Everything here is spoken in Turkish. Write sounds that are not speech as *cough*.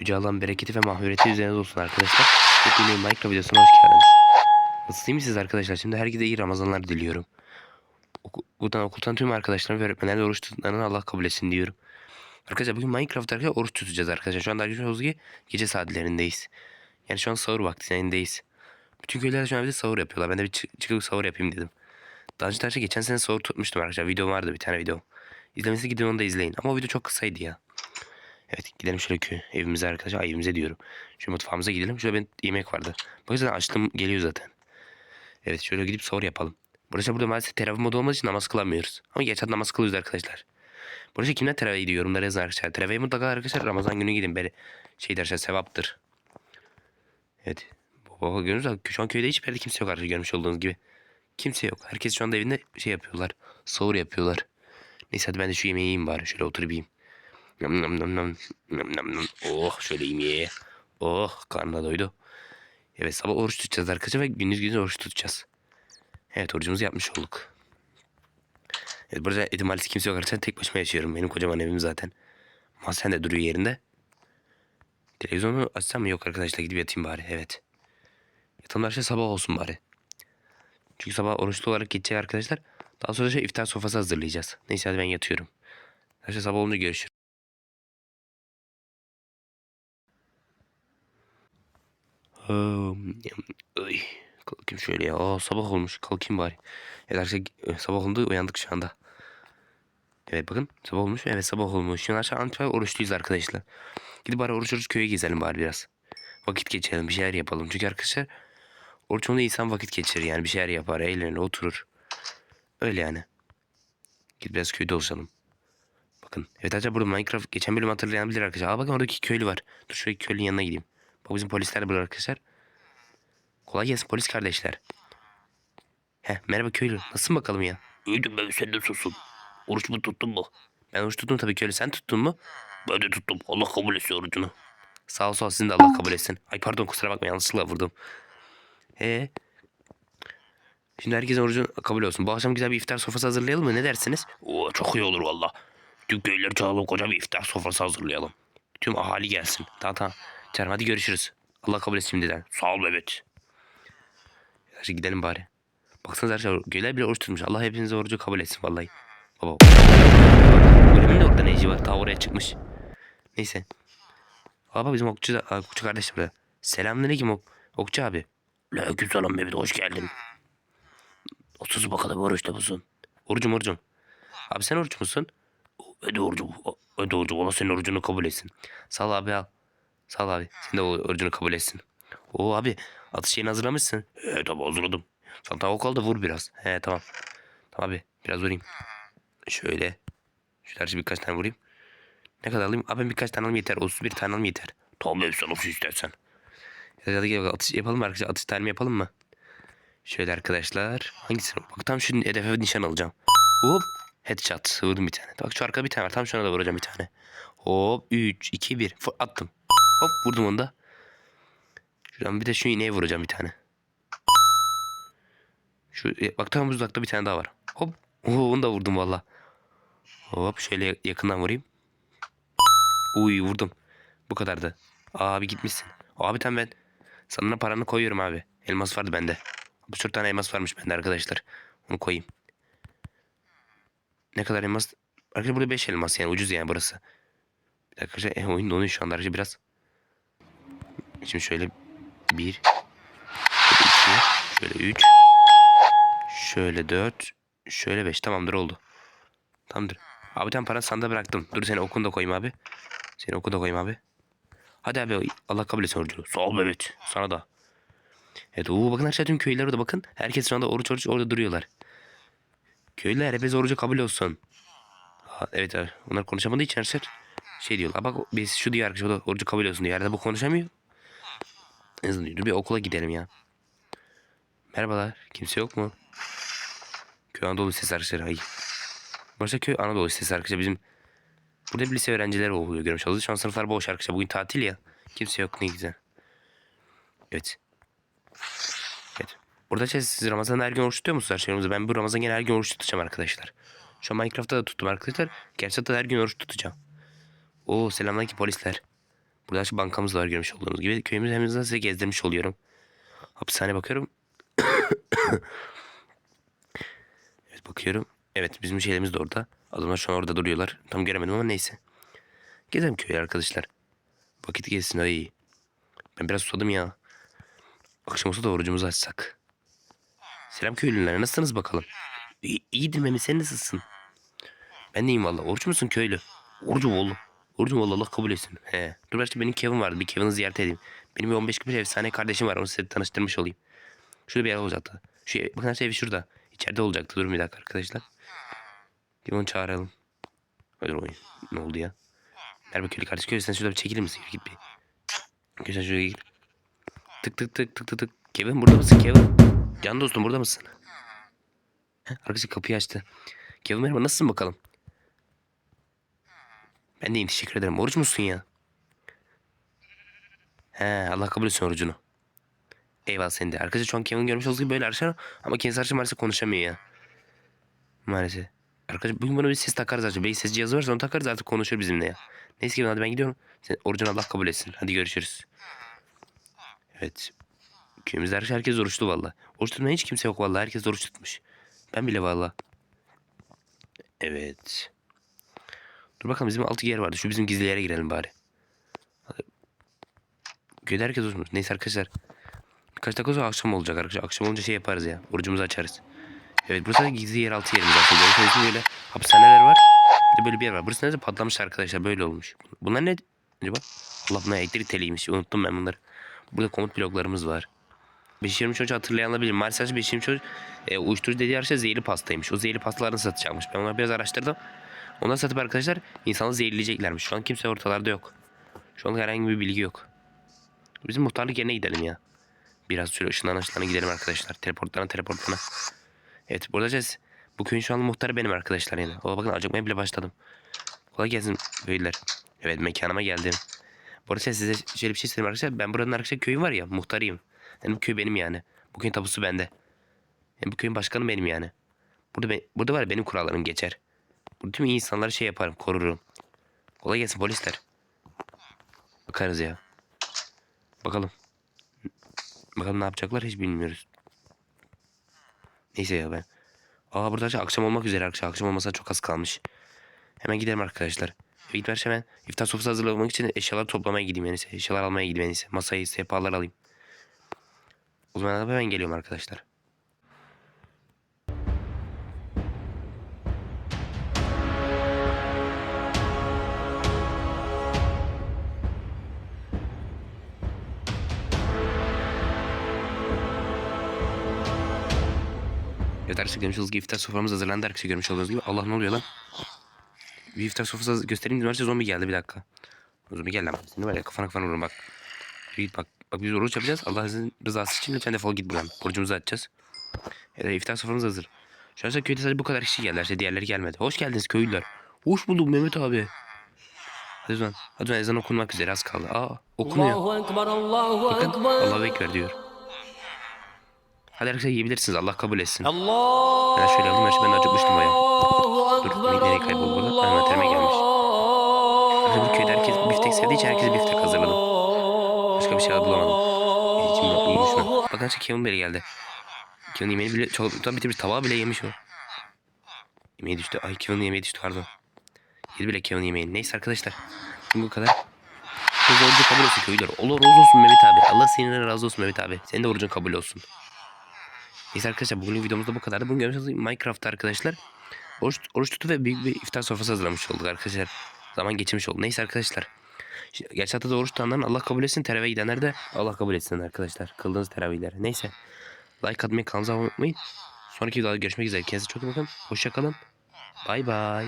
Yüce Allah'ın bereketi ve mahvuriyeti üzerinize olsun arkadaşlar. Hepinize Minecraft videosuna hoş geldiniz. Nasılsınız misiniz arkadaşlar? Şimdi herkese iyi Ramazanlar diliyorum. Oku, buradan okuldan tüm arkadaşlarım ve öğretmenlerle oruç tuttuklarını Allah kabul etsin diyorum. Arkadaşlar bugün Minecraft arkadaşlar oruç tutacağız arkadaşlar. Şu anda arkadaşlar ki gece saatlerindeyiz. Yani şu an sahur vaktindeyiz. Bütün köyler şu an bir de sahur yapıyorlar. Ben de bir çık- çıkıp sahur yapayım dedim. Daha önce geçen sene sahur tutmuştum arkadaşlar. Video vardı bir tane video. İzlemesi gidin onu da izleyin. Ama o video çok kısaydı ya. Evet gidelim şöyle köy evimize arkadaşlar. Ay evimize diyorum. Şu mutfağımıza gidelim. Şöyle ben yemek vardı. Bak zaten açlığım geliyor zaten. Evet şöyle gidip sahur yapalım. Burası burada maalesef teravih modu olmadığı için namaz kılamıyoruz. Ama gerçekten namaz kılıyoruz arkadaşlar. Burası kimler teravih ediyor yorumlara yazın arkadaşlar. Teravih mutlaka arkadaşlar Ramazan günü gidin. Böyle şey dersen sevaptır. Evet. Baba görüyorsunuz şu an köyde hiçbir yerde kimse yok arkadaşlar görmüş olduğunuz gibi. Kimse yok. Herkes şu anda evinde şey yapıyorlar. Sahur yapıyorlar. Neyse hadi ben de şu yemeği yiyeyim bari. Şöyle oturup. Nam nam nam nam. Nam nam nam. Oh şöyle yemeğe. Oh karnına doydu. Evet sabah oruç tutacağız arkadaşlar ve gündüz gündüz oruç tutacağız. Evet orucumuzu yapmış olduk. Evet burada edim maalesef kimse yok arkadaşlar. Tek başıma yaşıyorum. Benim kocaman evim zaten. Mahzen de duruyor yerinde. Televizyonu açsam mı? Yok arkadaşlar gidip yatayım bari. Evet. Yatalım arkadaşlar sabah olsun bari. Çünkü sabah oruçlu olarak geçecek arkadaşlar. Daha sonra şey iftar sofrası hazırlayacağız. Neyse hadi ben yatıyorum. Arkadaşlar sabah olunca görüşürüz. Ay, kalkayım şöyle ya. Aa, sabah olmuş. Kalkayım bari. Evet arkadaşlar sabah oldu. Uyandık şu anda. Evet bakın sabah olmuş. Evet sabah olmuş. Şimdi aşağı antipay oruçluyuz arkadaşlar. Gidip bari oruç oruç köye gezelim bari biraz. Vakit geçirelim. Bir şeyler yapalım. Çünkü arkadaşlar oruç olunca insan vakit geçirir yani. Bir şeyler yapar. Eğlenir. Oturur. Öyle yani. Gidip biraz köyde oluşalım. Bakın. Evet arkadaşlar burada Minecraft geçen bölüm hatırlayan bilir arkadaşlar. Aa bakın oradaki köylü var. Dur şuradaki köylünün yanına gideyim. Bak bizim polisler burada arkadaşlar. Kolay gelsin polis kardeşler. Heh merhaba köylü. Nasılsın bakalım ya? İyiydim ben sen de susun. Oruç mu tuttun mu? Ben oruç tuttum tabii köylü. Sen tuttun mu? Ben de tuttum. Allah kabul etsin orucunu. Sağ ol sağ ol sizin de Allah kabul etsin. Ay pardon kusura bakma yanlışlıkla vurdum. Ee, Şimdi herkesin orucu kabul olsun. Bu akşam güzel bir iftar sofrası hazırlayalım mı? Ne dersiniz? Oo, çok iyi olur valla. Tüm köyleri çağıralım koca bir iftar sofrası hazırlayalım. Tüm ahali gelsin. Tamam tamam. Canım hadi görüşürüz. Allah kabul etsin şimdiden. Sağ ol Mehmet. Hadi gidelim bari. Baksanıza arkadaşlar göyler bile oruç tutmuş. Allah hepinize orucu kabul etsin vallahi. Baba. Golemin de orada ne işi var? Ta oraya çıkmış. Neyse. Aa bak bizim okçu, da, okçu kardeş de burada. Selamünaleyküm ok okçu abi. Aleyküm selam Mehmet hoş geldin. Otur bakalım oruçta mısın? Orucum orucum. Abi sen oruç musun? Hadi orucum. Hadi orucum. Allah senin orucunu kabul etsin. Sağ ol abi al. Sağ ol abi. Sen de o orucunu kabul etsin. Oo abi atış şeyini hazırlamışsın. He tamam hazırladım. Sana tavuk al da vur biraz. He tamam. Tamam abi biraz vurayım. Şöyle. Şöyle her birkaç tane vurayım. Ne kadar alayım? Abi birkaç tane alayım yeter. 31 tane alayım yeter. Tamam Mehmet sen nasıl istersen. Hadi, gel bakalım. Atış yapalım mı arkadaşlar? Atış talimi yapalım mı? Şöyle arkadaşlar. Hangisini? Bak tam şu hedefe nişan alacağım. Hop. Headshot. Vurdum bir tane. Bak şu arkada bir tane var. Tam şuna da vuracağım bir tane. Hop. 3, 2, 1. Fır- Attım. Hop vurdum onu da. Şuradan bir de şu iğneye vuracağım bir tane. Şu e, bak tam uzakta bir tane daha var. Hop. Oo, onu da vurdum valla. Hop şöyle yakından vurayım. Uy vurdum. Bu kadardı. Abi gitmişsin. Abi tam ben sana paranı koyuyorum abi. Elmas vardı bende. Bu sürü tane elmas varmış bende arkadaşlar. Onu koyayım. Ne kadar elmas? Arkadaşlar burada 5 elmas yani ucuz yani burası. Bir dakika arkadaşlar eh, oyun donuyor şu anda arkadaşlar biraz. Şimdi şöyle 1 Şöyle 2 Şöyle 3 Şöyle 4 Şöyle 5 tamamdır oldu. Tamamdır. Abi tam para sandığa bıraktım. Dur seni okunu da koyayım abi. Seni okunu da koyayım abi. Hadi abi Allah kabul etsin orucunu. Sağ ol Mehmet. Sana da. Evet oo bakın aşağı tüm köylüler orada bakın. Herkes şu anda oruç oruç orada duruyorlar. Köylüler hepiniz orucu kabul olsun. Ha, evet abi. Onlar konuşamadığı için arkadaşlar şey diyorlar. Bak biz şu diyor arkadaşlar orucu kabul olsun diyor. Yerde bu konuşamıyor. En azından dur bir okula gidelim ya. Merhabalar. Kimse yok mu? Köy Anadolu Lisesi arkadaşlar. Ay. Başta köy Anadolu Lisesi arkadaşlar bizim Burada bir lise öğrencileri oluyor görmüş olduk. Şu an sınıflar boş arkadaşlar. Bugün tatil ya. Kimse yok ne güzel. Evet. Evet. Burada şey, siz Ramazan'da her gün oruç tutuyor musunuz arkadaşlarımızı? Ben bu Ramazan gene her gün oruç tutacağım arkadaşlar. Şu an Minecraft'ta da tuttum arkadaşlar. Gerçekten her gün oruç tutacağım. Oo selamünaleyküm polisler. Burada açık bankamız var görmüş olduğunuz gibi. Köyümüz hem size gezdirmiş oluyorum. Hapishane bakıyorum. *coughs* evet bakıyorum. Evet bizim şeylerimiz de orada. Adamlar şu an orada duruyorlar. Tam göremedim ama neyse. Gezelim köyü arkadaşlar. Vakit geçsin ay. Ben biraz susadım ya. Akşam olsa da orucumuzu açsak. Selam köylüler nasılsınız bakalım? İyi, iyidir Mehmet sen nasılsın? Ben de iyiyim valla. Oruç musun köylü? Orucum oğlum. Orucum valla Allah kabul etsin. He. Dur başta benim Kevin vardı. Bir Kevin'i ziyaret edeyim. Benim bir 15 gün efsane kardeşim var. Onu size tanıştırmış olayım. Şurada bir yer olacaktı. Şu ev, bakın ev şurada. İçeride olacaktı. Durun bir dakika arkadaşlar. Bir onu çağıralım. Hadi oyun. Ne oldu ya? Merhaba köylü kardeş. Köylü sen şurada bir çekilir misin? Git bir. Köylü sen şuraya git. Tık tık tık tık tık tık. Kevin burada mısın Kevin? Can dostum burada mısın? Arkadaşı kapıyı açtı. Kevin merhaba nasılsın bakalım? Ben de teşekkür ederim. Oruç musun ya? He Allah kabul etsin orucunu. Eyvallah sen de. Arkadaşlar şu an Kevin görmüş olduğunuz gibi böyle arkadaşlar ama kendisi arkadaşlar maalesef konuşamıyor ya. Maalesef. Arkadaşlar bugün bana bir ses takarız artık. Belki ses cihazı varsa onu takarız artık konuşur bizimle ya. Neyse Kevin hadi ben gidiyorum. Sen orucunu Allah kabul etsin. Hadi görüşürüz. Evet. Köyümüzde arkadaşlar herkes oruçlu valla. Oruç tutmayan hiç kimse yok valla. Herkes oruç tutmuş. Ben bile valla. Evet. Dur bakalım bizim altı yer vardı. Şu bizim gizli yere girelim bari. Köyde herkes oturmuş. Neyse arkadaşlar. Birkaç dakika sonra akşam olacak arkadaşlar. Akşam olunca şey yaparız ya. Orucumuzu açarız. Evet burası da gizli yeraltı yerimiz aslında. Görüyorsunuz böyle hapishaneler var. Bir de böyle bir yer var. Burası nerede patlamış arkadaşlar. Böyle olmuş. Bunlar ne acaba? Allah bunlar elektrik teliymiş. Unuttum ben bunları. Burada komut bloklarımız var. 523 çocuk hatırlayanlar bilir. Maalesef 523 çocuk e, uyuşturucu dediği arkadaşlar zehirli pastaymış. O zehirli pastalarını satacakmış. Ben onları biraz araştırdım. Onları satıp arkadaşlar insanı zehirleyeceklermiş. Şu an kimse ortalarda yok. Şu an herhangi bir bilgi yok. Bizim muhtarlık yerine gidelim ya. Biraz süre ışınlanan ışınlanan gidelim arkadaşlar. Teleportlarına teleportlarına. Evet burada. Bu köyün şu an muhtarı benim arkadaşlar yani. Ola bakın acıkmaya bile başladım. Kolay gelsin köylüler. Evet mekanıma geldim. Bu arada size şöyle bir şey söyleyeyim arkadaşlar. Ben buranın arkadaşlar köyüm var ya muhtarıyım. Yani bu köy benim yani. Bu köyün tapusu bende. Yani bu köyün başkanı benim yani. Burada ben, burada var ya benim kurallarım geçer. Tüm iyi insanları şey yaparım, korurum. Kolay gelsin polisler. Bakarız ya. Bakalım. Bakalım ne yapacaklar hiç bilmiyoruz. Neyse ya ben. Aa burada akşam olmak üzere arkadaşlar. Akşam olmasa çok az kalmış. Hemen gidelim arkadaşlar. Eve gitmem hemen iftar sofrası hazırlamak için eşyalar toplamaya gideyim en iyisi. Eşyalar almaya gideyim en iyisi. Masayı, sehpalar alayım. O zaman hemen geliyorum arkadaşlar. Evet görmüş olduğunuz gibi iftar soframız hazırlandı arkadaşlar görmüş olduğunuz gibi. Allah ne oluyor lan? Bir iftar sofrası göstereyim dedim. Arkadaşlar şey zombi geldi bir dakika. Zombi gel lan. Seni var ya kafana kafana vururum bak. Git bak. Bak biz oruç yapacağız. Allah sizin rızası için lütfen defol git buradan. Orucumuzu açacağız. Evet iftar soframız hazır. Şu an köyde sadece bu kadar kişi geldi. İşte diğerleri gelmedi. Hoş geldiniz köylüler. Hoş bulduk Mehmet abi. Hadi ben, hadi ben ezan okunmak üzere az kaldı. Aa okunuyor. Allahu Ekber, Allahu Bakın, Ekber. Allahu Ekber diyor. Hadi arkadaşlar yiyebilirsiniz. Allah kabul etsin. Allah ben şöyle aldım. Gerçi ben acıkmıştım bayağı. Dur nereye kayboldu? Hemen terime gelmiş. Arkadaşlar bu köyde herkes biftek sevdiği için herkes biftek hazırladım. Başka bir şey bulamadım. İçim iyi düşünün. Bakın arkadaşlar Kevin Bey geldi. Kevin yemeğini bile çoktan bitirmiş. Tabağı bile yemiş o. Yemeği düştü. Ay Kevin yemeği düştü pardon. Yedi bile Kevin yemeği. Neyse arkadaşlar. Şimdi bu kadar. Kız orucu kabul olsun köylüler. Olur razı olsun Mehmet abi. Allah seninle razı olsun Mehmet abi. Senin de orucun kabul olsun. Neyse arkadaşlar bugün videomuzda bu kadardı. Bugün görmüş olduğunuz gibi Minecraft arkadaşlar. Oruç, oruç tutu ve büyük bir iftar sofrası hazırlamış olduk arkadaşlar. Zaman geçirmiş oldu. Neyse arkadaşlar. Gerçi hatta da oruç tutanların Allah kabul etsin. Teravih gidenler de Allah kabul etsin arkadaşlar. Kıldığınız teravihler. Neyse. Like atmayı kanalımıza abone olmayı. Sonraki videoda görüşmek üzere. Kendinize çok iyi bakın. Hoşçakalın. Bay bay.